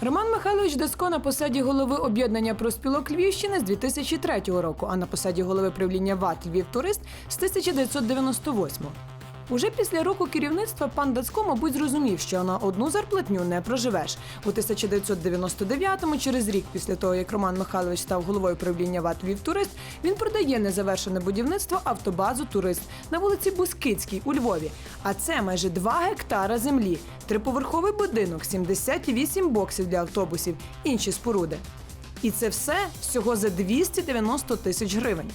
Роман Михайлович Деско на посаді голови об'єднання проспілок Львівщини з 2003 року, а на посаді голови правління ВАТ Львів Турист з 1998. Уже після року керівництва пан Дацько, мабуть, зрозумів, що на одну зарплатню не проживеш. У 1999-му, через рік після того, як Роман Михайлович став головою правління ВАТ Львів Турист, він продає незавершене будівництво автобазу Турист на вулиці Бускицькій у Львові. А це майже 2 гектара землі, триповерховий будинок, 78 боксів для автобусів, інші споруди. І це все всього за 290 тисяч гривень.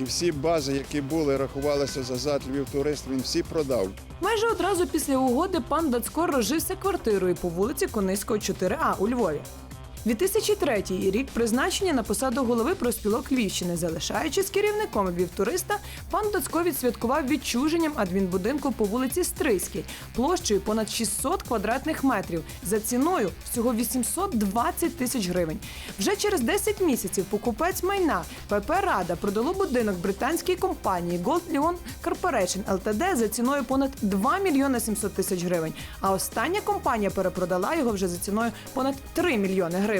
І всі бази, які були, рахувалися за зад Львів турист, він всі продав. Майже одразу після угоди пан Дацько розжився квартирою по вулиці Кониського, 4А у Львові. 2003 рік призначення на посаду голови проспілок Львівщини, залишаючись керівником Львівтуриста, пан Дацько відсвяткував відчуженням адмінбудинку по вулиці Стрийській площею понад 600 квадратних метрів за ціною всього 820 тисяч гривень. Вже через 10 місяців покупець майна ПП Рада продало будинок британській компанії Gold Leon Corporation Ltd за ціною понад 2 мільйони 700 тисяч гривень. А остання компанія перепродала його вже за ціною понад 3 мільйони гривень.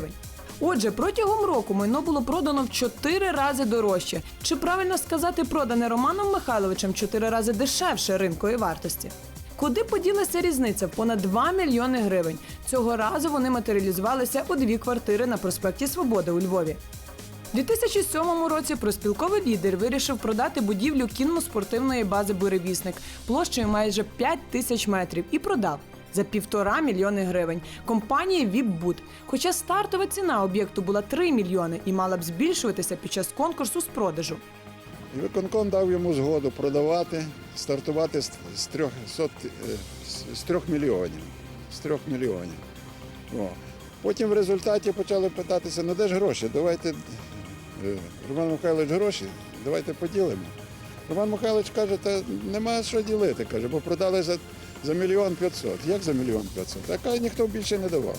Отже, протягом року майно було продано в 4 рази дорожче. Чи правильно сказати, продане Романом Михайловичем 4 рази дешевше ринкової вартості? Куди поділася різниця понад 2 мільйони гривень? Цього разу вони матеріалізувалися у дві квартири на проспекті Свободи у Львові. У 2007 році проспілковий лідер вирішив продати будівлю кінно-спортивної бази Буревісник площею майже 5 тисяч метрів і продав за півтора мільйони гривень компанії Віпбуд. Хоча стартова ціна об'єкту була 3 мільйони і мала б збільшуватися під час конкурсу з продажу. Виконком дав йому згоду продавати, стартувати з, з, 300, е, з- з 3 мільйонів. З 3 мільйонів. Потім в результаті почали питатися, ну де ж гроші? Давайте, е, Роман Михайлович, гроші, давайте поділимо. Роман Михайлович каже, та нема що ділити, каже, бо продали за, за мільйон п'ятсот. Як за мільйон п'ятсот? Така ніхто більше не давав.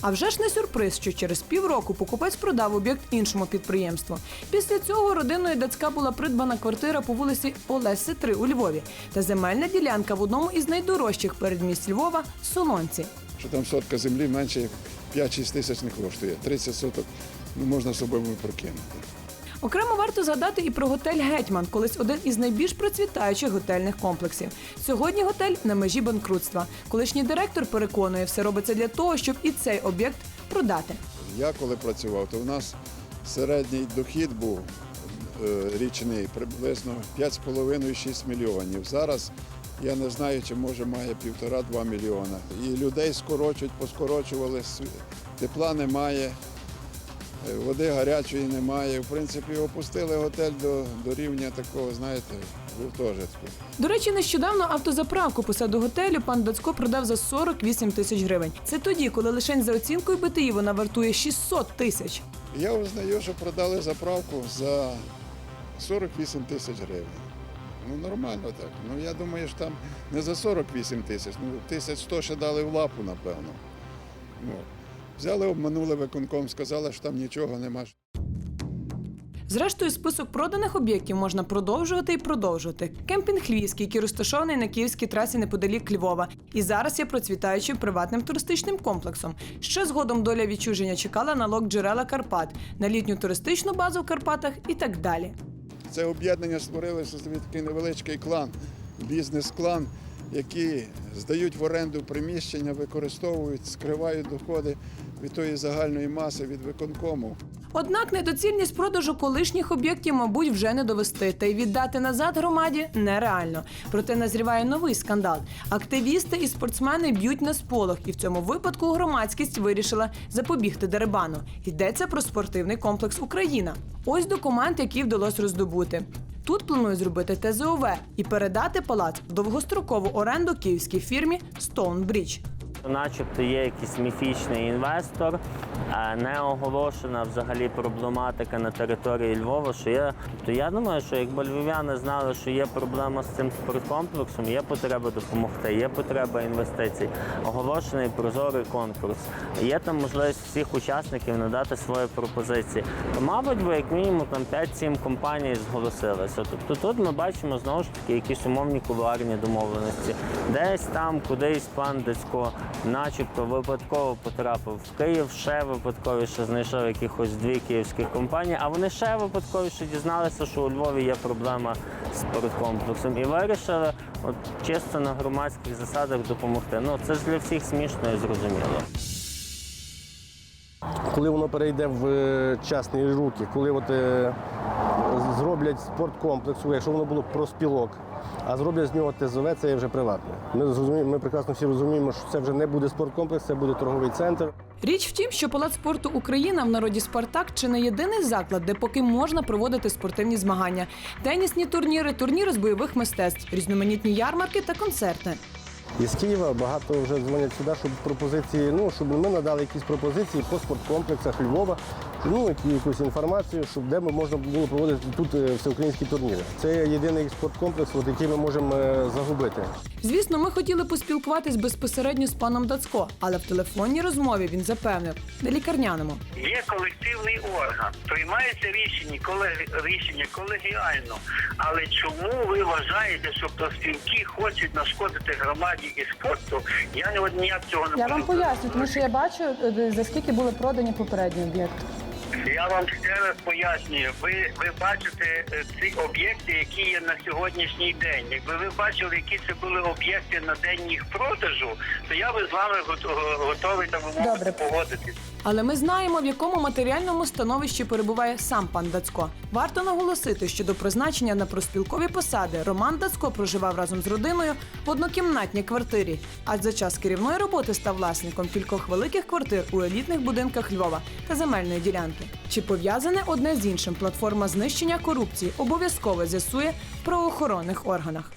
А вже ж не сюрприз, що через півроку покупець продав об'єкт іншому підприємству. Після цього родиною Дацька була придбана квартира по вулиці Олеси 3 у Львові та земельна ділянка в одному із найдорожчих передмість Львова Солонці. що там сотка землі менше як 5-6 тисяч не коштує. 30 соток ну, можна собою прокинути. Окремо варто згадати і про готель Гетьман, колись один із найбільш процвітаючих готельних комплексів. Сьогодні готель на межі банкрутства. Колишній директор переконує, все робиться для того, щоб і цей об'єкт продати. Я коли працював, то в нас середній дохід був е, річний приблизно 5,5-6 мільйонів. Зараз я не знаю, чи може має півтора-два мільйона. І людей скорочують, поскорочували, тепла немає. Е, Води гарячої немає. В принципі, опустили готель до, до рівня такого, знаєте, гуртожитку. До речі, нещодавно автозаправку посаду готелю пан Дацько продав за 48 тисяч гривень. Це тоді, коли лише за оцінкою БТІ вона вартує 600 тисяч. Я узнаю, що продали заправку за 48 тисяч гривень. Ну нормально так. Ну я думаю, що там не за 48 тисяч, ну тисяч 100 ще дали в лапу, напевно. Ну, взяли, обманули виконком, сказали, що там нічого нема. Зрештою, список проданих об'єктів можна продовжувати і продовжувати. Кемпінг Львівський, який розташований на київській трасі неподалік Львова, і зараз є процвітаючим приватним туристичним комплексом. Ще згодом доля відчуження чекала на лок джерела Карпат, на літню туристичну базу в Карпатах і так далі. Це об'єднання створилося такий невеличкий клан, бізнес-клан, які здають в оренду приміщення, використовують, скривають доходи від тої загальної маси від виконкому. Однак недоцільність продажу колишніх об'єктів, мабуть, вже не довести, та й віддати назад громаді нереально. Проте назріває новий скандал. Активісти і спортсмени б'ють на сполох, і в цьому випадку громадськість вирішила запобігти дерибану. Йдеться про спортивний комплекс Україна. Ось документ, який вдалося роздобути. Тут планують зробити ТЗОВ і передати палац в довгострокову оренду київській фірмі Stonebridge. Начебто є якийсь міфічний інвестор, не оголошена взагалі проблематика на території Львова, що є. Тобто я думаю, що якби львів'яни знали, що є проблема з цим спорткомплексом, є потреба допомогти, є потреба інвестицій, оголошений прозорий конкурс, є там можливість всіх учасників надати свої пропозиції. То, мабуть, би як мінімум там 5-7 компаній зголосилися. Тобто тут ми бачимо знову ж таки якісь умовні кулуарні домовленості. Десь там, кудись пан Децько, начебто випадково потрапив в Київ, ще випадковіше знайшов якихось дві київських компанії, а вони ще випадковіше дізналися, що у Львові є проблема з спорткомплексом і вирішили от чисто на громадських засадах допомогти. Ну це ж для всіх смішно і зрозуміло. Коли воно перейде в е, частні руки, коли от, е, зроблять спорткомплекс, якщо воно було проспілок, а зроблять з нього ТЗВ, це вже приватне. Ми зрозуміємо, ми прекрасно всі розуміємо, що це вже не буде спорткомплекс, це буде торговий центр. Річ в тім, що Палац спорту Україна в народі Спартак чи не єдиний заклад, де поки можна проводити спортивні змагання, тенісні турніри, турніри з бойових мистецтв, різноманітні ярмарки та концерти. Із Києва. Багато вже дзвонять сюди, щоб пропозиції, ну щоб ми надали якісь пропозиції по спорткомплексах Львова, ну які якусь інформацію, щоб де ми можна було проводити тут е, всеукраїнські турніри. Це єдиний спорткомплекс, от, який ми можемо е, загубити. Звісно, ми хотіли поспілкуватись безпосередньо з паном Дацько, але в телефонній розмові він запевнив на лікарняному. Є колективний орган, приймається рішення, колег- рішення колегіально. Але чому ви вважаєте, що профспілки хочуть нашкодити громаді і спорту? Я от ніяк цього не Я можу вам поясню, тому що я бачу, е, за скільки були продані попередні об'єкти. Я вам ще раз пояснюю. Ви, ви бачите е, ці об'єкти, які є на сьогоднішній день. Якби ви бачили, які це були об'єкти на день їх продажу, то я би з вами гот- готовий там умовно погодитись. Але ми знаємо, в якому матеріальному становищі перебуває сам пан Дацько. Варто наголосити, що до призначення на проспілкові посади Роман Дацько проживав разом з родиною в однокімнатній квартирі, а за час керівної роботи став власником кількох великих квартир у елітних будинках Львова та земельної ділянки. Чи пов'язане одне з іншим платформа знищення корупції обов'язково з'ясує в правоохоронних органах.